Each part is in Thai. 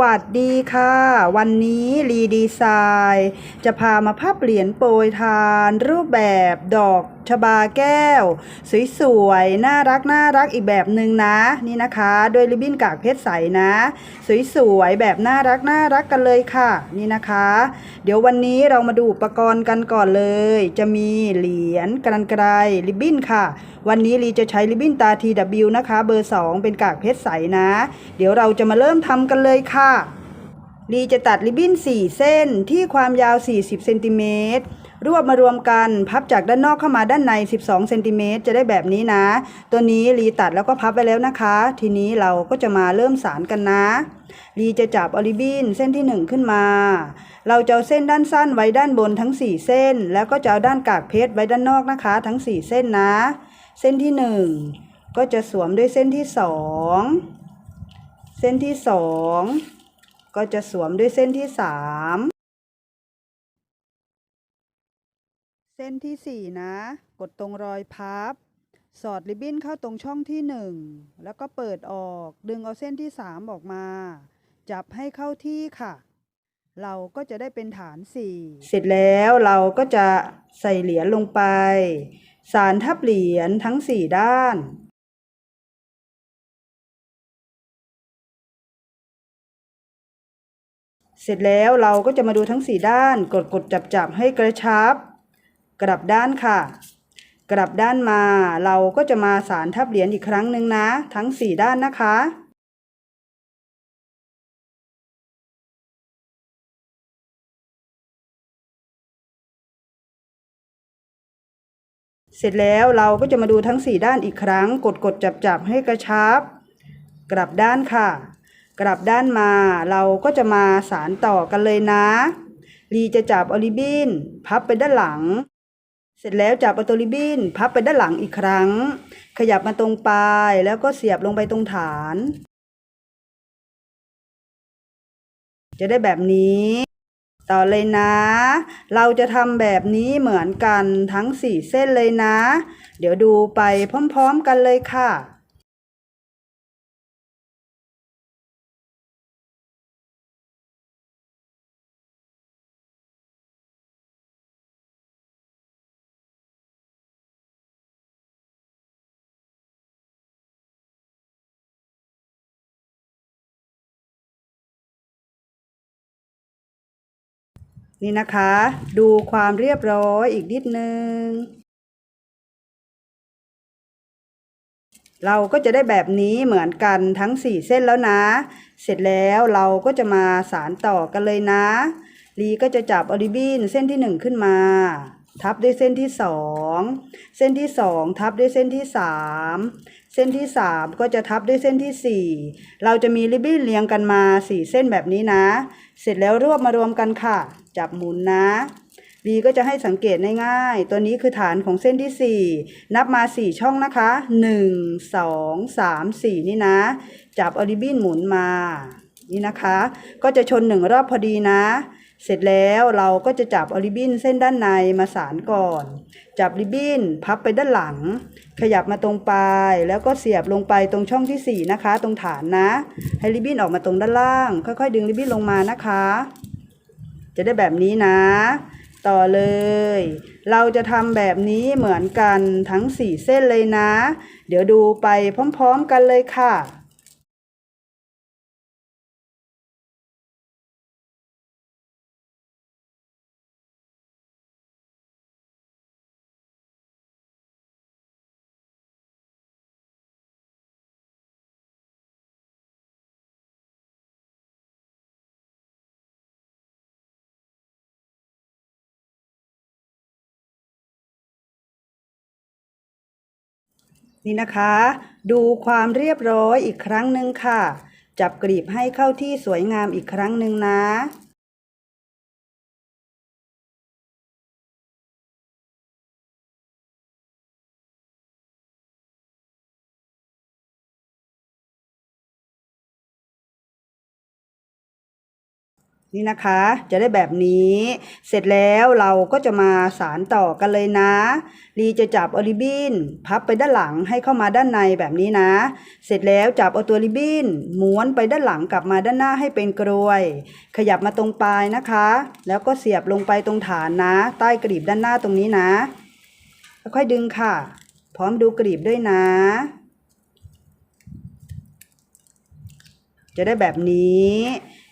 วัสดีค่ะ วันนี้รีดีไซน์ จะพามาพับเหรียญโปรยทาน รูปแบบดอก ชบาแก้ว สวยๆ น่ารักน่ารักอีกแบบหนึ่งนะนี่นะคะด้วยริบบิ้นกากเพชรใสนะ สวยๆ แบบน่ารักน่ารักกันเลยค่ะ นี่นะคะ เดี๋ยววันนี้เรามาดูอุปกรณ์กันก่อนเลย จะมีเหรียญกรันไกรริบบิ้นค่ะ วันนี้ลีจะใช้ริบบิ้นตา TW นะคะ เบอร์ 2 เป็นกากเพชรใสนะ เดี๋ยวเราจะมาเริ่มทำกันเลยค่ะลีจะตัดริบบิ้น 4 เส้นที่ความยาว 40เซนติเมตร รวบมารวมกันพับจากด้านนอกเข้ามาด้านใน 12เซนติเมตรจะได้แบบนี้นะ ตัวนี้ลีตัดแล้วก็พับไปแล้วนะคะ ทีนี้เราก็จะมาเริ่มสารกันนะลีจะจับออริบินเส้นที่ 1 ขึ้นมา เราจะเอาเส้นด้านสั้นไว้ด้านบนทั้ง 4 เส้น แล้วก็จะเอาด้านกากเพชรไว้ด้านนอกนะคะ ทั้ง 4 เส้นนะ เส้นที่ 1 ก็จะสวมด้วยเส้นที่ 2 เส้นที่ 2 ก็จะสวมด้วยเส้นที่ 3 เส้นที่ 4 นะ กดตรงรอยพับ สอดริบบิ้นเข้าตรงช่องที่ 1 แล้วก็เปิดออก ดึงเอาเส้นที่ 3 ออกมา จับให้เข้าที่ค่ะ เราก็จะได้เป็นฐาน 4 เสร็จแล้วเราก็จะใส่เหรียญลงไป สารทับเหรียญทั้ง 4 ด้านเสร็จแล้วเราก็จะมาดูทั้ง4ด้าน กดกดจับจับให้กระชับ กลับด้านค่ะ กลับด้านมาเราก็จะมาสารทับเหรียญอีกครั้งหนึ่งนะ ทั้ง 4 ด้านนะคะเสร็จแล้วเราก็จะมาดูทั้ง 4 ด้านอีกครั้ง กดกดจับจับให้กระชับ กลับด้านค่ะ กลับด้านมาเราก็จะมาสารต่อกันเลยนะลีจะจับออริบินพับไปด้านหลัง เสร็จแล้วจับเอาตัวริบบิ้นพับไปด้านหลังอีกครั้ง ขยับมาตรงปลายแล้วก็เสียบลงไปตรงฐาน จะได้แบบนี้ ต่อเลยนะ เราจะทำแบบนี้เหมือนกันทั้งสี่เส้นเลยนะ เดี๋ยวดูไปพร้อมๆกันเลยค่ะ นี่นะคะ ดูความเรียบร้อยอีกนิดนึง เราก็จะได้แบบนี้เหมือนกันทั้ง 4 เส้นแล้วนะ เสร็จแล้วเราก็จะมาสารต่อกันเลยนะ ลีก็จะจับออริบินเส้นที่ 1 ขึ้นมา ทับด้วยเส้นที่2เส้นที่2ทับด้วยเส้นที่3เส้นที่3ก็จะทับด้วยเส้นที่4เราจะมีริบบิ้นเรียงกันมา4เส้นแบบนี้นะ เสร็จแล้วรวบมารวมกันค่ะ จับหมุนนะลีก็จะให้สังเกตง่ายๆ ตัวนี้คือฐานของเส้นที่ 4 นับมา 4 ช่องนะคะ 1 2 3 4 นี่นะ จับอริบินหมุนมา นี่นะคะ ก็จะชนหนึ่งรอบพอดีนะ เสร็จแล้วเราก็จะจับออริบินเส้นด้านในมาสานก่อน จับริบบิ้นพับไปด้านหลัง ขยับมาตรงปลายแล้วก็เสียบลงไปตรงช่องที่ 4 นะคะ ตรงฐานนะ ให้ริบบิ้นออกมาตรงด้านล่าง ค่อยๆ ดึงริบบิ้นลงมานะคะ จะได้แบบนี้นะ ต่อเลย เราจะทำแบบนี้เหมือนกันทั้ง 4 เส้นเลยนะ เดี๋ยวดูไปพร้อม ๆ กันเลยค่ะ นี่นะคะ ดูความเรียบร้อยอีกครั้งหนึ่งค่ะ จับกลีบให้เข้าที่สวยงามอีกครั้งหนึ่งนะ นี่นะคะ จะได้แบบนี้ เสร็จแล้วเราก็จะมาสารต่อกันเลยนะลีจะจับอาริบินพับไปด้านหลังให้เข้ามาด้านในแบบนี้นะ เสร็จแล้วจับเอาตัวริบินม้วนไปด้านหลังกลับมาด้านหน้าให้เป็นกรวย ขยับมาตรงปลายนะคะ แล้วก็เสียบลงไปตรงฐานนะ ใต้กรีบด้านหน้าตรงนี้นะค่อยๆดึงค่ะ พร้อมดูกรีบด้วยนะ จะได้แบบนี้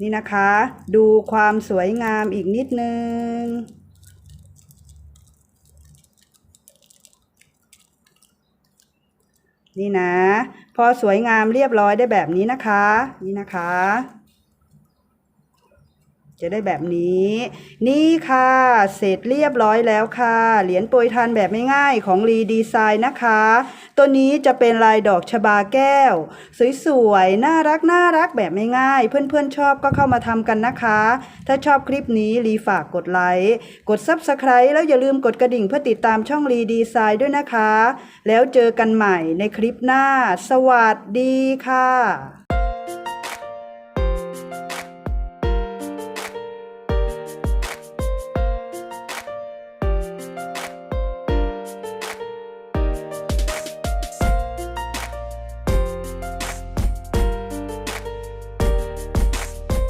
นี่นะคะ ดูความสวยงามอีกนิดนึง นี่นะ พอสวยงามเรียบร้อยได้แบบนี้นะคะ นี่นะคะ จะได้แบบนี้ นี่ค่ะ เสร็จเรียบร้อยแล้วค่ะ เหรียญโปรยทานแบบไม่ง่ายของรีดีไซน์นะคะ ตัวนี้จะเป็นลายดอกชบาแก้ว สวยๆ น่ารักน่ารักแบบไม่ง่ายเพื่อนๆชอบก็เข้ามาทำกันนะคะ ถ้าชอบคลิปนี้รีฝากกดไลค์กด Subscribe แล้วอย่าลืมกดกระดิ่งเพื่อติดตามช่องรีดีไซน์ด้วยนะคะ แล้วเจอกันใหม่ในคลิปหน้า สวัสดีค่ะ